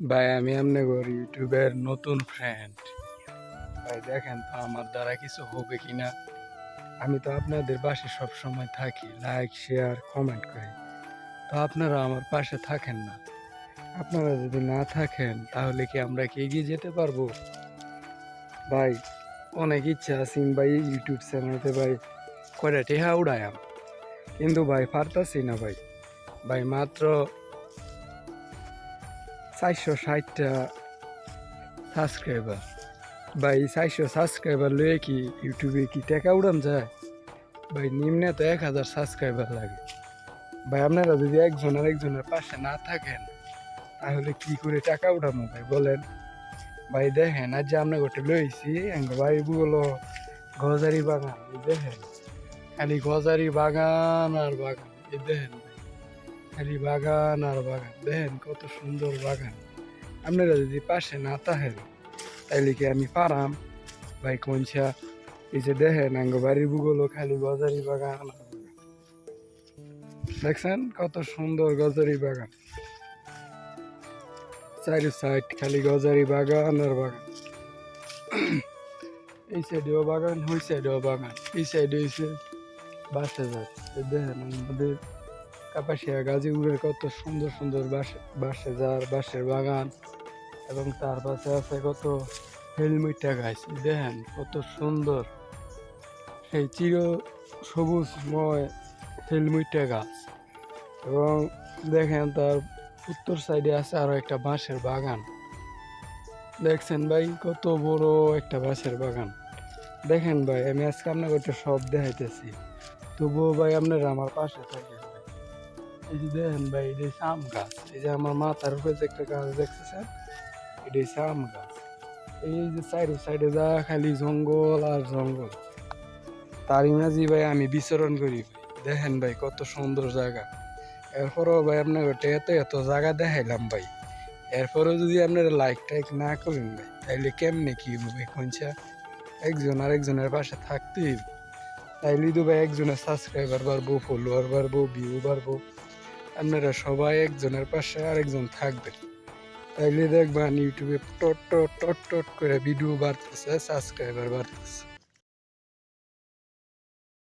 ভাই, আমি এমনি করি ইউটিউবের নতুন ফ্রেন্ড ভাই, দেখেন তো আমার দ্বারা কিছু হবে কিনা। আমি তো আপনাদের পাশে সব সময় থাকি লাইক শেয়ার কমেন্ট করি। তো আপনারা আমার পাশে থাকেন না। আপনারা যদি না থাকেন, তাহলে কি আমরা কি এগিয়ে যেতে পারব? ভাই, অনেক ইচ্ছা আছে ভাই ইউটিউব চ্যানেলতে ভাই করে টেহা উড়ায়াম। কিন্তু ভাই পারতাছি না ভাই। ভাই, মাত্র চারশো ষাটটা সাবস্ক্রাইবার ভাই, চারশো সাবস্ক্রাইবার লয়ে কি ইউটিউবে কি টাকা উড়ান যায়? ভাই, নিম্নে তো এক হাজার সাবস্ক্রাইবার লাগে। ভাই, আপনারা যদি একজন আর একজনের পাশে না থাকেন, তাহলে কি করে টাকা উঠাবো ভাই, বলেন। ভাই, দেখেন, আজ যে আমরা গোটে লইছি ভাই বলো গজারি বাগান দেখেন। খালি গজারি বাগান আর বাগান, এই দেখেন। খালি বাগান আর বাগান। দেখেন কত সুন্দর বাগান। আপনারা যদি পাশে না থাকেন, তাইলে কি আমি পারাম? ভাই কোনছা এই যে দেখেন আঙ্গ বাড়ির বুগলো খালি গজারি বাগান। দেখছেন কত সুন্দর গজারি বাগান। চারি সাইড খালি গজারি বাগান আর বাগান। এই সাইডেও বাগান, ওই সাইডেও বাগান। এই সাইডে হয়েছে বাসে যাচ্ছে দেখেন আমাদের কাপাসিয়া গাজীপুরের কত সুন্দর সুন্দর বাস যার বাসের বাগান, এবং তার পাশে আছে কত হেলমেটটা গাছ দেখেন কত সুন্দর। সেই চির সবুজময় হেলমেটটা গাছ। এবং দেখেন তার উত্তর সাইডে আছে আরও একটা বাঁশের বাগান। দেখছেন ভাই, কত বড় একটা বাঁশের বাগান। দেখেন ভাই, আমি আজকে আপনাকে সব দেখাইতেছি। তবুও ভাই, আপনারা আমার পাশে থাকেন। এই যে দেখেন ভাই, এই যে আম গাছ। এই যে আমার মাথার উপরে যে একটা গাছ দেখতেছেন, এটা হচ্ছে গাছ। এই যে সাইডে সাইডে যা খালি জঙ্গল আর জঙ্গল। তারই মাঝে ভাই আমি বিচরণ করি দেখেন ভাই, কত সুন্দর জায়গা। এরপরও ভাই আপনাকে এত এত জায়গা দেখাইলাম ভাই। এরপরও যদি আপনারা লাইক টাইক না করেন ভাই, তাইলে কেমনে কি হবে কোনছা একজন আর একজনের পাশে থাকতেই। তাইলে তো ভাই একজনের সাবস্ক্রাইবার বাড়বো ফলোয়ার বাড়বো ভিউ বাড়বো। আপনারা সবাই একজনের পাশে আরেকজন থাকবেন তাইলে দেখবেন ইউটিউবে টট টট টট টট করে ভিডিও বাড়তেছে সাবস্ক্রাইবার বাড়তেছে।